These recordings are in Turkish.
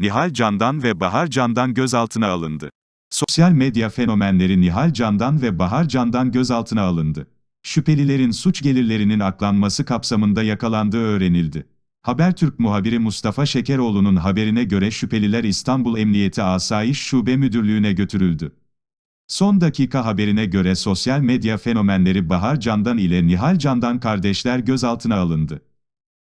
Nihal Candan ve Bahar Candan gözaltına alındı. Sosyal medya fenomenleri Nihal Candan ve Bahar Candan gözaltına alındı. Şüphelilerin suç gelirlerinin aklanması kapsamında yakalandığı öğrenildi. Habertürk muhabiri Mustafa Şekeroğlu'nun haberine göre şüpheliler İstanbul Emniyeti Asayiş Şube Müdürlüğü'ne götürüldü. Son dakika haberine göre sosyal medya fenomenleri Bahar Candan ile Nihal Candan kardeşler gözaltına alındı.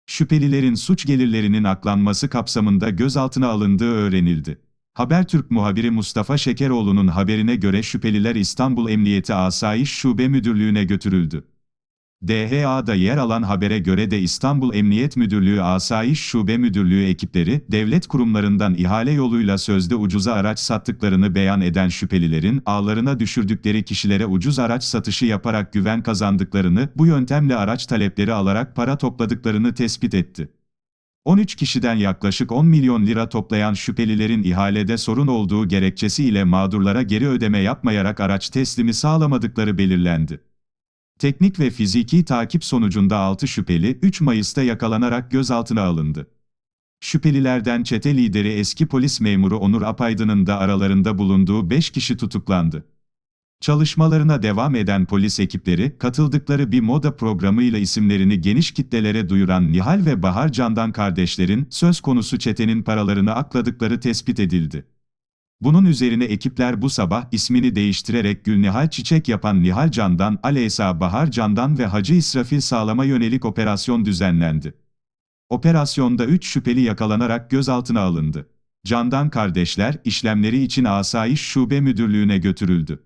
Şüphelilerin suç gelirlerinin aklanması kapsamında gözaltına alındığı öğrenildi. Habertürk muhabiri Mustafa Şekeroğlu'nun haberine göre şüpheliler İstanbul Emniyeti Asayiş Şube Müdürlüğü'ne götürüldü. DHA'da yer alan habere göre de İstanbul Emniyet Müdürlüğü Asayiş Şube Müdürlüğü ekipleri, devlet kurumlarından ihale yoluyla sözde ucuza araç sattıklarını beyan eden şüphelilerin, ağlarına düşürdükleri kişilere ucuz araç satışı yaparak güven kazandıklarını, bu yöntemle araç talepleri alarak para topladıklarını tespit etti. 13 kişiden yaklaşık 10 milyon lira toplayan şüphelilerin ihalede sorun olduğu gerekçesiyle mağdurlara geri ödeme yapmayarak araç teslimi sağlamadıkları belirlendi. Teknik ve fiziki takip sonucunda 6 şüpheli 3 Mayıs'ta yakalanarak gözaltına alındı. Şüphelilerden çete lideri eski polis memuru Onur Apaydın'ın da aralarında bulunduğu 5 kişi tutuklandı. Çalışmalarına devam eden polis ekipleri, katıldıkları bir moda programıyla isimlerini geniş kitlelere duyuran Nihal ve Bahar Candan kardeşlerin, söz konusu çetenin paralarını akladıkları tespit edildi. Bunun üzerine ekipler bu sabah ismini değiştirerek Gülnihal Çiçek yapan Nihal Candan, Aleysa Bahar Candan ve Hacı İsrafil sağlama yönelik operasyon düzenlendi. Operasyonda 3 şüpheli yakalanarak gözaltına alındı. Candan kardeşler, işlemleri için Asayiş Şube Müdürlüğü'ne götürüldü.